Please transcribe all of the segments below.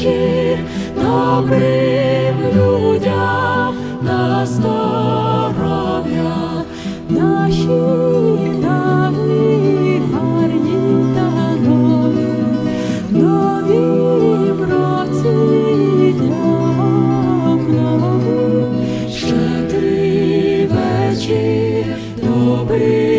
Вечір, добрим людям на здоров'я. Наші давні нові, нові році для обнови. Добрий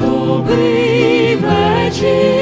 добрий вечір,